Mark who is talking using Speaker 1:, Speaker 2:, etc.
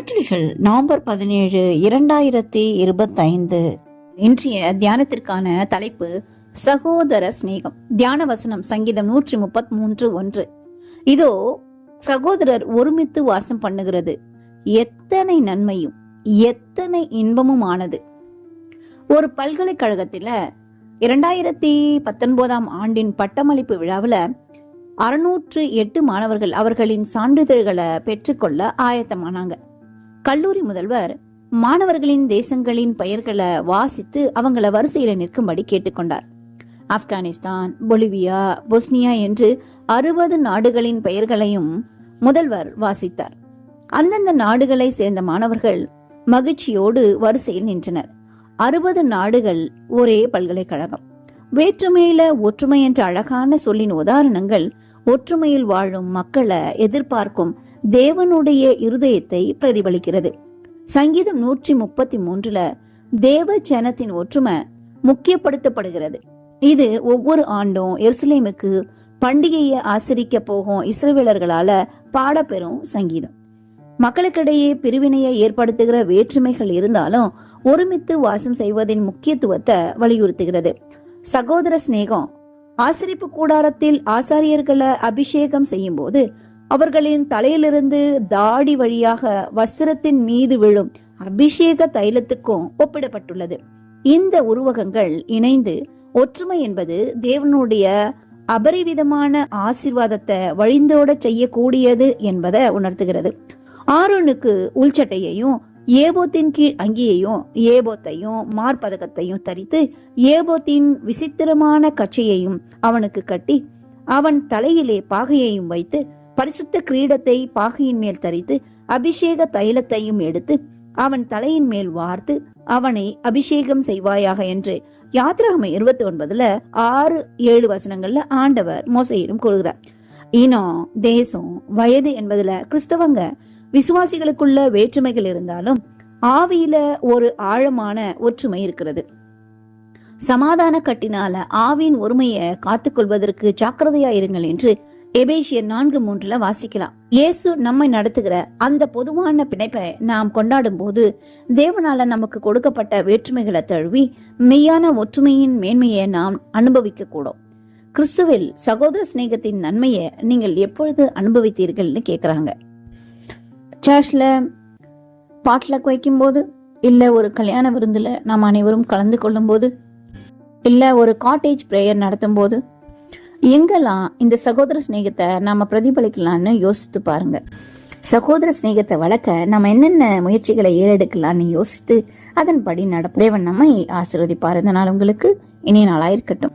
Speaker 1: மணித்துளிகள் November பதினேழு இரண்டாயிரத்தி இருபத்தைந்து. இன்றைய தியானத்திற்கான தலைப்பு சகோதர சிநேகம். தியான வசனம் சங்கீதம் நூற்றி முப்பத்தி மூன்று ஒன்று. இதோ சகோதரர் ஒருமித்து வாசம் பண்ணுகிறது. எத்தனை நன்மையும் எத்தனை இன்பமும் ஆனது ஒரு பல்கலைக்கழகத்தில் இரண்டாயிரத்தி பத்தொன்பதாம் ஆண்டின் பட்டமளிப்பு விழாவில் அறுநூற்று எட்டு மாணவர்கள் அவர்களின் சான்றிதழ்களை பெற்றுக்கொள்ள ஆயத்தமானாங்க. கல்லூரி முதல்வர் மாணவர்களின் தேசங்களின் பெயர்களை வாசித்து அவங்கள வரிசையில நிற்கும்படி கேட்டுக்கொண்டார். ஆப்கானிஸ்தான் பொலிவியா பொஸ்னியா என்று அறுபது நாடுகளின் பெயர்களையும் முதல்வர் வாசித்தார். அந்தந்த நாடுகளை சேர்ந்த மாணவர்கள் மகிழ்ச்சியோடு வரிசையில் நின்றனர். அறுபது நாடுகள் ஒரே பல்கலைக்கழகம். வேற்றுமையில ஒற்றுமை என்ற அழகான சொல்லின் உதாரணங்கள் ஒற்றுமையில் வாழும் மக்களை எதிர்பார்க்கும் தேவனுடைய இருதயத்தை பிரதிபலிக்கிறது. சங்கீதம் நூற்றி முப்பத்தி மூன்றுல தேவ ஜனத்தின் ஒற்றுமை முக்கியப்படுத்தப்படுகிறது. இது ஒவ்வொரு ஆண்டும் எருசலேமுக்கு பண்டிகையை ஆசிரிக்க போகும் இஸ்ரவேலர்களால பாடப்பெறும் சங்கீதம். மக்களுக்கிடையே பிரிவினையை ஏற்படுத்துகிற வேற்றுமைகள் இருந்தாலும் ஒருமித்து வாசம் செய்வதின் முக்கியத்துவத்தை வலியுறுத்துகிறது. சகோதர சிநேகம் ஆசிரிப்பு கூடாரத்தில் ஆசாரியர்களை அபிஷேகம் செய்யும் போது அவர்களின் தலையிலிருந்து தாடி வழியாக வஸ்திரத்தின் மீது விழும் அபிஷேக தைலத்துக்கும் ஒப்பிடப்பட்டுள்ளது. இந்த உருவகங்கள் இணைந்து ஒற்றுமை என்பது தேவனுடைய அபரிவிதமான ஆசிர்வாதத்தை வழிந்தோட செய்யக்கூடியது என்பதை உணர்த்துகிறது. ஆரோனுக்கு உள்சட்டையையும் ஏபோத்தின் கீழ் அங்கியையும் ஏபோத்தையும் மார்பதகத்தையும் தரித்து ஏபோத்தின் விசித்திரமான கச்சையையும் அவனுக்கு கட்டி அவன் தலையிலே பாகையையும் வைத்து பரிசுத்த கிரீடத்தை பாகையின் மேல் தரித்து அபிஷேக தைலத்தையும் எடுத்து அவன் தலையின் மேல் வார்த்து அவனை அபிஷேகம் செய்வாயாக என்று யாத்ராமை இருபத்தி ஒன்பதுல ஆறு ஏழு வசனங்கள்ல ஆண்டவர் மோசையிடும் கூறுகிறார். இனம் தேசம் வயது என்பதுல கிறிஸ்தவங்க விசுவாசிகளுக்குள்ள வேற்றுமைகள் இருந்தாலும் ஆவியில ஒரு ஆழமான ஒற்றுமை இருக்கிறது. சமாதான கட்டினால ஆவியின் ஒருமையை காத்துக்கொள்வதற்கு ஜாக்கிரதையா இருங்கள் என்று எபேசியர் நான்கு மூன்றுல வாசிக்கலாம். இயேசு நம்மை நடத்துகிற அந்த பொதுவான பிணைப்பை நாம் கொண்டாடும் போது தேவனால நமக்கு கொடுக்கப்பட்ட வேற்றுமைகளை தழுவி மெய்யான ஒற்றுமையின் மேன்மையை நாம் அனுபவிக்க கூடும். கிறிஸ்துவில் சகோதர சிநேகத்தின் நன்மையை நீங்கள் எப்பொழுது அனுபவித்தீர்கள்னு கேட்குறாங்க சர்ச்ல பாட்டில் வைக்கும்போது இல்லை ஒரு கல்யாண விருந்தில் நாம் அனைவரும் கலந்து கொள்ளும்போது இல்லை ஒரு காட்டேஜ் ப்ரேயர் நடத்தும் போது எங்கெல்லாம் இந்த சகோதர சிநேகத்தை நாம் பிரதிபலிக்கலாம்னு யோசித்து பாருங்க. சகோதர சிநேகத்தை வளர்க்க நம்ம என்னென்ன முயற்சிகளை ஏறெடுக்கலாம்னு யோசித்து அதன்படி நடப்போம். தேவன் நம்மை ஆசீர்வதிப்பார். இந்த நாள் உங்களுக்கு இனிய நாளாயிருக்கட்டும்